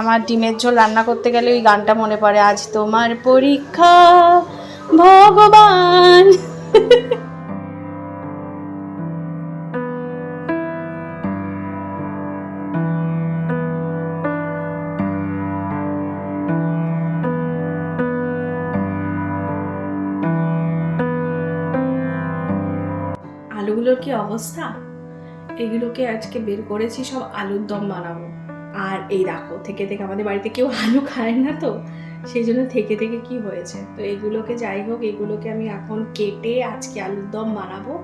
আমার ডিমের ঝোল রান্না করতে গেলে ওই গানটা মনে পড়ে, আজ তোমার পরীক্ষা, ভগবান। আলুগুলোর কি অবস্থা? এগুলোকে আজকে বের করেছি, সব আলুর দম বানাবো। আর এই দেখো, থেকে থেকে আমাদের বাড়িতে কেউ আলু খায় না তো, সেই জন্য থেকে থেকে কি হয়েছে? তো এগুলোকে যাই হোক, এগুলোকে আমি এখন কেটে আজকে আলুর দম বানাবো।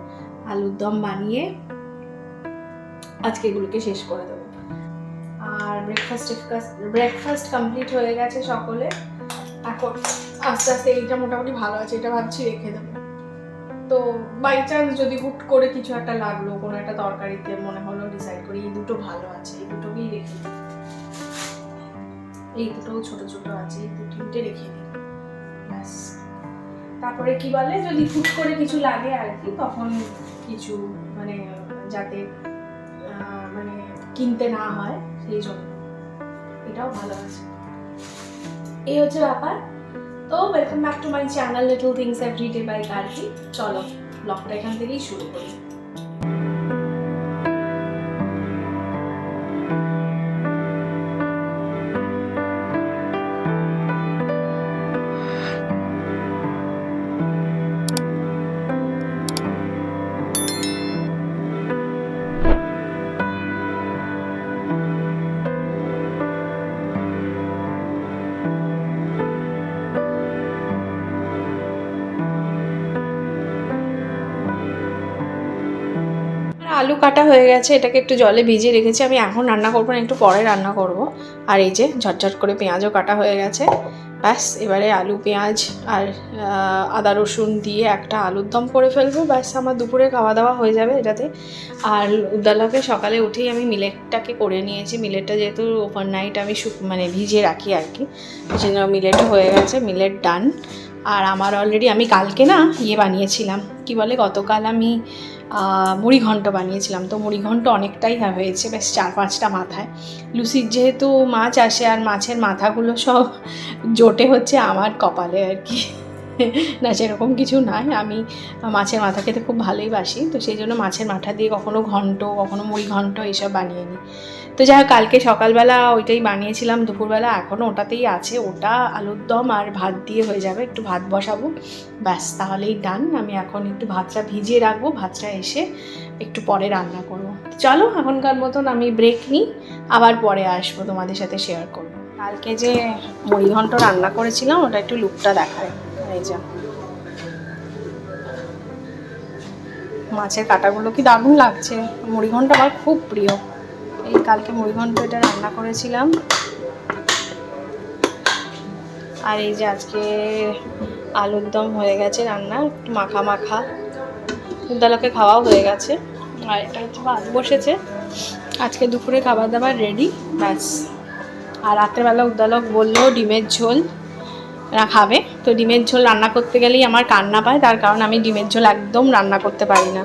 আলুর দম বানিয়ে আজকে এগুলোকে শেষ করে দেবো। আর ব্রেকফাস্ট ব্রেকফাস্ট কমপ্লিট হয়ে গেছে সকলে। এখন আস্তে আস্তে এইটা মোটামুটি ভালো আছে, এটা ভাবছি রেখে দেবো। তো বাই চান্স যদি হুট করে কিছু একটা লাগল, কোনো একটা তরকারিতে মনে হলো ডিসাইড করি, এই দুটো ভালো আছে, এই দুটোকেই রেখে দিই। এই দুটো ছোট ছোট আছে, এই দু তিনটে রেখে দিই। ব্যাস। তারপরে কি বলে, যদি হুট করে কিছু লাগে আর কি, তখন কিছু মানে যাতে মানে কিনতে না হয়, সেই জন্য। এটাও ভালো আছে। এই হচ্ছে ব্যাপার। তো welcome back to my channel little things every day by Karki চলো ব্লগটা এখান থেকেই শুরু করি। আলু কাটা হয়ে গেছে, এটাকে একটু জলে ভিজিয়ে রেখেছি। আমি এখন রান্না করব না, একটু পরে রান্না করব। আর এই যে ঝটঝট করে পেঁয়াজও কাটা হয়ে গেছে। ব্যাস, এবারে আলু, পেঁয়াজ আর আদা, রসুন দিয়ে একটা আলুর দম করে ফেলব। ব্যাস, আমার দুপুরে খাওয়া দাওয়া হয়ে যাবে এটাতে। আর উদ্দালাকে সকালে উঠেই আমি মিলেটটাকে করে নিয়েছি। মিলেটটা যেহেতু ওভারনাইট আমি শুক মানে ভিজিয়ে রাখি আর কি সেই জন্য মিলেটও হয়ে গেছে, মিলেট ডান আর আমার অলরেডি আমি কালকে না ইয়ে বানিয়েছিলাম। কি বলে? গতকাল আমি মুড়ি ঘন্ট বানিয়েছিলাম। তো মুড়ি ঘন্ট অনেকটাই হ্যাঁ হয়েছে বেশ চার পাঁচটা মাথায়। লুসির যেহেতু মাছ আসে আর মাছের মাথাগুলো সব জোটে হচ্ছে আমার কপালে আর কি। না, সেরকম কিছু নয় আমি মাছের মাথা খেতে খুব ভালোই বাসি। তো সেই জন্য মাছের মাথা দিয়ে কখনো ঘন্ট, কখনো মুড়ি ঘন্ট এইসব বানিয়ে নিই তো যাই হোক, কালকে সকালবেলা ওইটাই বানিয়েছিলাম, দুপুরবেলা এখনও ওটাতেই আছে। ওটা আলুর দম আর ভাত দিয়ে হয়ে যাবে। একটু ভাত বসাবো। ব্যাস, তাহলেই ডান। আমি এখন একটু ভাতটা ভিজিয়ে রাখব। ভাতটা এসে একটু পরে রান্না করব। চলো, এখনকার মতন আমি ব্রেক নিই আবার পরে আসব তোমাদের সাথে শেয়ার করব। কালকে যে মুড়ি ঘন্ট রান্না করেছিলাম, ওটা একটু লুকটা দেখায়। এই যা মাছের কাটাগুলো কি দারুণ লাগছে। মুড়ি ঘন্ট আমার খুব প্রিয়। এই কালকে মুড়ি ঘন্ট এটা রান্না করেছিলাম। আর এই যে আজকে আলুর দম হয়ে গেছে রান্না, একটু মাখা মাখা। উদ্দালকে খাওয়াও হয়ে গেছে। আর এটা হচ্ছে ভাত বসেছে। আজকে দুপুরে খাবার দাবার রেডি ব্যাস। আর রাত্রেবেলা উদ্দালক বলল, ডিমের ঝোল। খাবে। তো ডিমের ঝোল রান্না করতে গেলেই আমার কান্না পায়, তার কারণ আমি ডিমের ঝোল একদম রান্না করতে পারি না।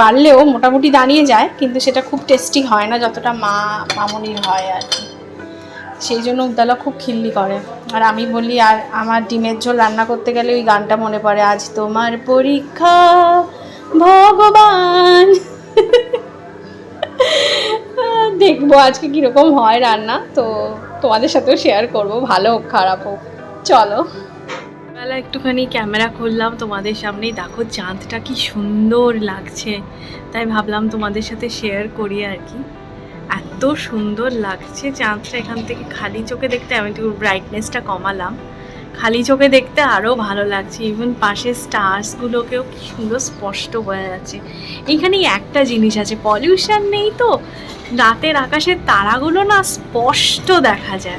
পারলেও মোটামুটি দাঁড়িয়ে যায়, কিন্তু সেটা খুব টেস্টি হয় না, যতটা মা, মামনির হয় আর কি। সেই জন্য উদ্দালা খুব খিল্লি করে। আর আমি বলি, আর আমার ডিমের ঝোল রান্না করতে গেলে ওই গানটা মনে পড়ে, আজ তোমার পরীক্ষা, ভগবান। দেখব আজকে কীরকম হয় রান্না। তো তোমাদের সাথেও শেয়ার করব, ভালো হোক, খারাপ হোক। চলো। বেলা একটুখানি ক্যামেরা খুললাম, তোমাদের সামনেই দেখো চাঁদটা কি সুন্দর লাগছে। তাই ভাবলাম তোমাদের সাথে শেয়ার করি আর কি। এত সুন্দর লাগছে চাঁদটা এখান থেকে খালি চোখে দেখতে, আমি একটু ব্রাইটনেসটা কমালাম। খালি চোখে দেখতে আরও ভালো লাগছে। ইভেন পাশের স্টার্সগুলোকেও কি সুন্দর স্পষ্ট বোঝা যাচ্ছে। এইখানেই একটা জিনিস আছে পলিউশন নেই তো। রাতের আকাশের তারাগুলো না স্পষ্ট দেখা যায়।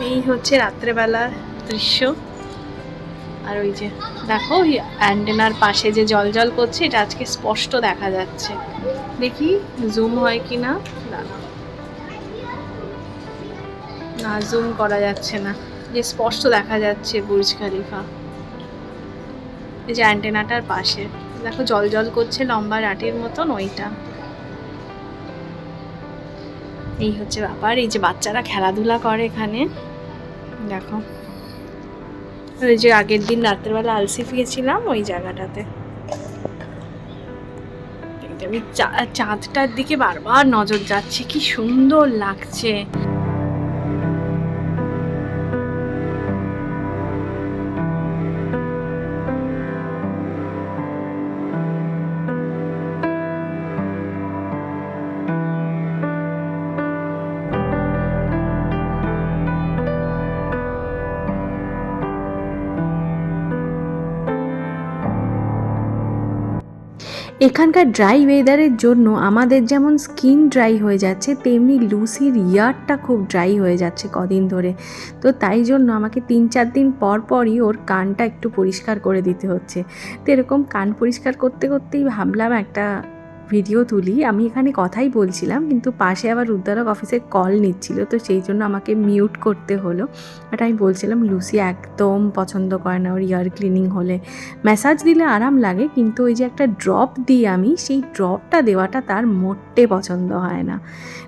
এই হচ্ছে রাত্রেবেলার দৃশ্য। আর ওই যে, দেখো, ওই অ্যান্টেনার পাশে যে জল জল করছে, এটা আজকে স্পষ্ট দেখা যাচ্ছে। দেখি জুম হয় কি না। না জুম করা যাচ্ছে না। যে স্পষ্ট দেখা যাচ্ছে বুর্জ খালিফা। এই যে অ্যান্টেনাটার পাশে। দেখো জল জল করছে লম্বা রাটির মতন ওইটা। এই হচ্ছে ব্যাপার, এই যে বাচ্চারা খেলাধুলা করে এখানে। দেখো। ওই যে আগের দিন রাত্রেবেলা আলসিফ গেছিলাম ওই জায়গাটাতে। আমি চাঁদটার দিকে বারবার নজর যাচ্ছে, কি সুন্দর লাগছে। এখানকার ড্রাই ওয়েদারের জন্য আমাদের যেমন স্কিন ড্রাই হয়ে যাচ্ছে, তেমনি লুসির ইয়ারটা খুব ড্রাই হয়ে যাচ্ছে কদিন ধরে। তো তাই জন্য আমাকে তিন চার দিন পর পরই ওর কানটা একটু পরিষ্কার করে দিতে হচ্ছে। তো এরকম কান পরিষ্কার করতে করতেই ভাবলাম একটা ভিডিও তুলি। আমি এখানে কথাই বলছিলাম, কিন্তু পাশে আবার উদ্ধারক অফিসে কল নিচ্ছিল, তো সেই জন্য আমাকে মিউট করতে হলো। বাট আমি বলছিলাম, লুসি একদম পছন্দ করে না ওর ইয়ার ক্লিনিং হলে। ম্যাসাজ দিলে আরাম লাগে, কিন্তু ওই যে একটা ড্রপ দিই আমি, সেই ড্রপটা দেওয়াটা তার মোটে পছন্দ হয় না।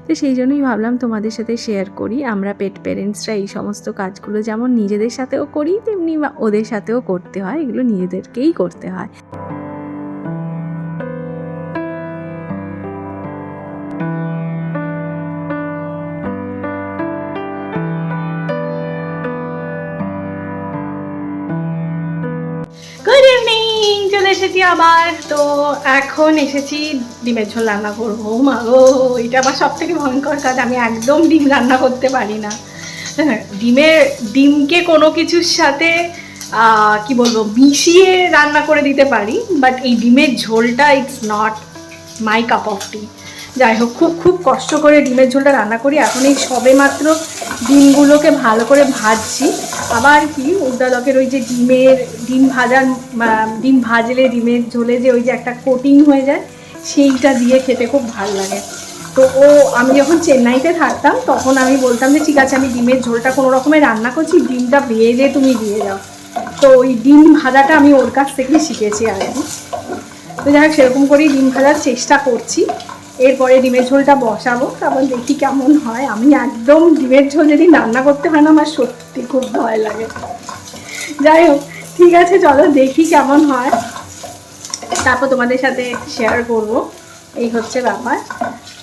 তো সেই জন্যই ভাবলাম তোমাদের সাথে শেয়ার করি। আমরা পেট প্যারেন্টসরা এই সমস্ত কাজগুলো যেমন নিজেদের সাথেও করি, তেমনি ওদের সাথেও করতে হয়। এগুলো নিজেদেরকেই করতে হয়। এসেছি আবার। তো এখন এসেছি ডিমের ঝোল রান্না করব। মা গো, এটা আমার সব থেকে ভয়ঙ্কর কাজ। আমি একদম ডিম রান্না করতে পারি না। ডিমে ডিমের, ডিমকে কোনো কিছুর সাথে কি বলব, মিশিয়ে রান্না করে দিতে পারি বাট এই ডিমের ঝোলটা it's not my cup of tea যাই হোক খুব খুব কষ্ট করে ডিমের ঝোলটা রান্না করি। এখন এই সবে মাত্র ডিমগুলোকে ভালো করে ভাজছি। আবার কি উদ্দালকের ওই যে ডিমের, ডিম ভাজার ডিম ভাজলে ডিমের ঝোলে যে ওই যে একটা কোটিং হয়ে যায়, সেইটা দিয়ে খেতে খুব ভালো লাগে। তো ও, আমি যখন চেন্নাইতে থাকতাম, তখন আমি বলতাম যে, ঠিক আছে, আমি ডিমের ঝোলটা কোনো রকমের রান্না করছি, ডিমটা ভেজে তুমি দিয়ে যাও। তো ওই ডিম ভাজাটা আমি ওর কাছ থেকে শিখেছি আর কি। তো যাই হোক, সেরকম করেই ডিম ভাজার চেষ্টা করছি। এরপরে ডিমের ঝোলটা বসাবো, তারপর দেখি কেমন হয়। আমি একদম ডিমের ঝোল যদি রান্না করতে হয় না, আমার সত্যি খুব ভয় লাগে। যাই হোক, ঠিক আছে, চলো দেখি কেমন হয়। তারপর তোমাদের সাথে শেয়ার করব। এই হচ্ছে ব্যাপার।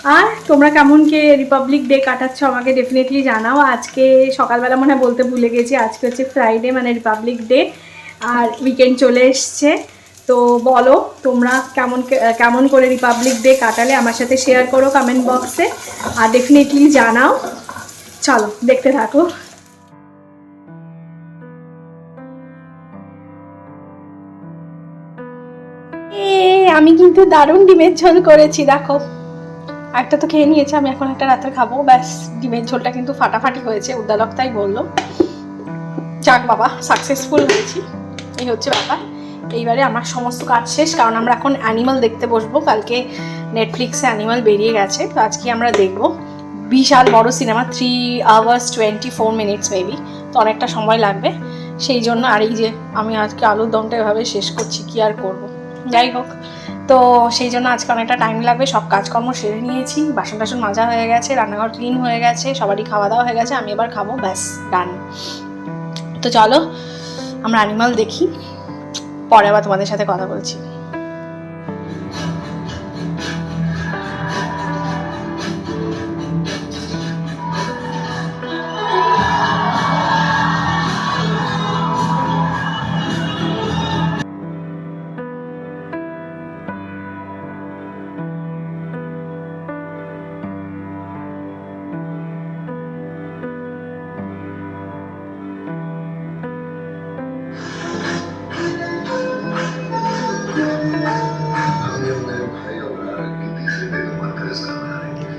আর তোমরা কেমন কে রিপাবলিক ডে কাটাচ্ছ আমাকে ডেফিনেটলি জানাও। আজকে সকালবেলা মনে হয় বলতে ভুলে গেছি, আজকে হচ্ছে ফ্রাইডে মানে রিপাবলিক ডে আর উইকেন্ড চলে এসছে। তো বলো, তোমরা কেমন কেমন করে রিপাবলিক ডে কাটালে? আমার সাথে শেয়ার করো কমেন্ট বক্সে আর ডেফিনেটলি জানাও। চলো, দেখতে থাকো। আমি কিন্তু দারুণ ডিমের ঝোল করেছি, দেখো। একটা তো খেয়ে নিয়েছি, আমি এখন একটা রাতে খাব। ব্যাস, ডিমের ঝোলটা কিন্তু ফাটাফাটি হয়েছে, উদ্দালক তাই বলল। যাক বাবা সাকসেসফুল হয়েছি। এই হচ্ছে ব্যাপার। এইবারে আমার সমস্ত কাজ শেষ, কারণ আমরা এখন অ্যানিমাল দেখতে বসবো। কালকে নেটফ্লিক্সে অ্যানিমাল বেরিয়ে গেছে, তো আজকে আমরা দেখব। বিশাল বড় cinema three hours twenty four minutes maybe তো অনেকটা সময় লাগবে। সেই জন্য আর এই যে আমি আজকে আলুর দমটা এভাবে শেষ করছি, কি আর করব? যাই হোক, তো সেই জন্য আজকে অনেকটা টাইম লাগবে। সব কাজকর্ম সেরে নিয়েছি, বাসন টাসন মাজা হয়ে গেছে, রান্নাঘর ক্লিন হয়ে গেছে, সবারই খাওয়া দাওয়া হয়ে গেছে, আমি এবার খাব, ব্যাস ডান তো চলো, আমরা অ্যানিমাল দেখি। পরে আবার তোমাদের সাথে কথা বলছি।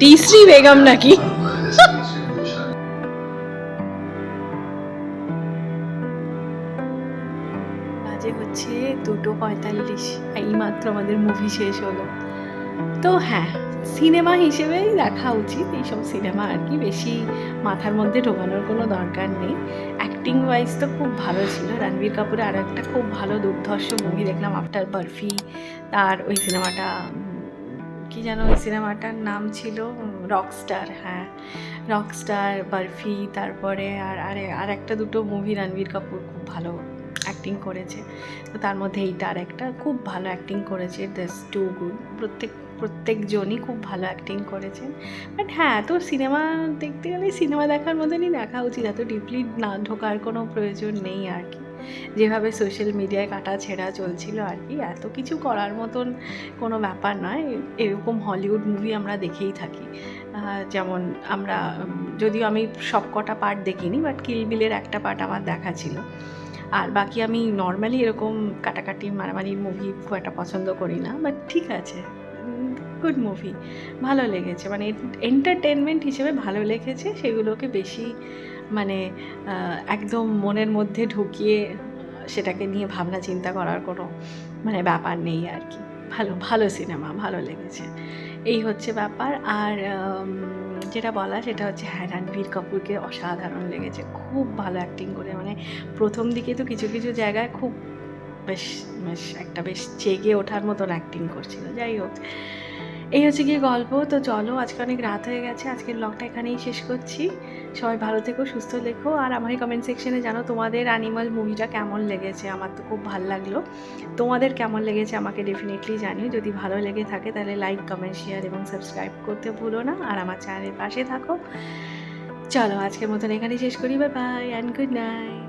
তিসরি বেগম নাকি? বাজে হচ্ছে দুটো পঁয়তাল্লিশ এইমাত্র আমাদের মুভি শেষ হলো। তো হ্যাঁ সিনেমা হিসেবেই দেখা উচিত। এইসব সিনেমা আর কি, বেশি মাথার মধ্যে ঢোকানোর কোনো দরকার নেই। অ্যাক্টিং ওয়াইজ তো খুব ভালো ছিল। রণবীর কাপুরের আর একটা খুব ভালো দুর্ধর্ষ মুভি দেখলাম আফটার বার্ফি তার ওই সিনেমাটা কি যেন ওই সিনেমাটার নাম ছিল? রকস্টার হ্যাঁ। রকস্টার বরফি তারপরে আর আরে আর একটা দুটো মুভি রণবীর কাপুর খুব ভালো অ্যাক্টিং করেছে। তো তার মধ্যে এইটা আর একটা খুব ভালো অ্যাক্টিং করেছে। দিস টু গুড প্রত্যেক, প্রত্যেকজনই খুব ভালো অ্যাক্টিং করেছেন। বাট হ্যাঁ তো সিনেমা দেখতে গেলে, সিনেমা দেখার মতনই দেখা উচিত। এত ডিপলি না ঢোকার কোনো প্রয়োজন নেই আর কি। যেভাবে সোশ্যাল মিডিয়ায় কাটা ছেঁড়া চলছিল আর কি, এত কিছু করার মতন কোনো ব্যাপার নয়। এরকম হলিউড মুভি আমরা দেখেই থাকি। যেমন আমরা যদিও আমি সব কটা পার্ট দেখিনি বাট কিলবিলের একটা পার্ট আমার দেখা ছিল। আর বাকি আমি নর্মালি এরকম কাটাকাটি, মারামারির মুভি খুব একটা পছন্দ করি না বাট ঠিক আছে গুড মুভি ভালো লেগেছে মানে এন্টারটেনমেন্ট হিসেবে ভালো লেগেছে, সেগুলোকে বেশি মানে একদম মনের মধ্যে ঢুকিয়ে সেটাকে নিয়ে ভাবনা চিন্তা করার কোনো মানে ব্যাপার নেই আর কি ভালো ভালো সিনেমা, ভালো লেগেছে। এই হচ্ছে ব্যাপার। আর যেটা বলা সেটা হচ্ছে হ্যাঁ রণবীর কাপুরকে অসাধারণ লেগেছে। খুব ভালো অ্যাক্টিং করে। মানে প্রথম দিকে তো কিছু কিছু জায়গায় খুব বেশ বেশ একটা বেশ জেগে ওঠার মতন অ্যাক্টিং করছিল। যাই হোক, এই হচ্ছে গিয়ে গল্প। তো চলো, আজকে অনেক রাত হয়ে গেছে। আজকের ব্লগটা এখানেই শেষ করছি। সবাই ভালো থেকো, সুস্থ লেখো আর আমাকে কমেন্ট সেকশনে জানো তোমাদের অ্যানিমাল মুভিটা কেমন লেগেছে? আমার তো খুব ভালো লাগল। তোমাদের কেমন লেগেছে আমাকে ডেফিনেটলি জানিও। যদি ভালো লেগে থাকে তাহলে লাইক কমেন্ট শেয়ার এবং সাবস্ক্রাইব করতে ভুলো না। আর আমার চ্যানেলের পাশে থাকো। চলো আজকের মতন এখানেই শেষ করি। Bye bye and good night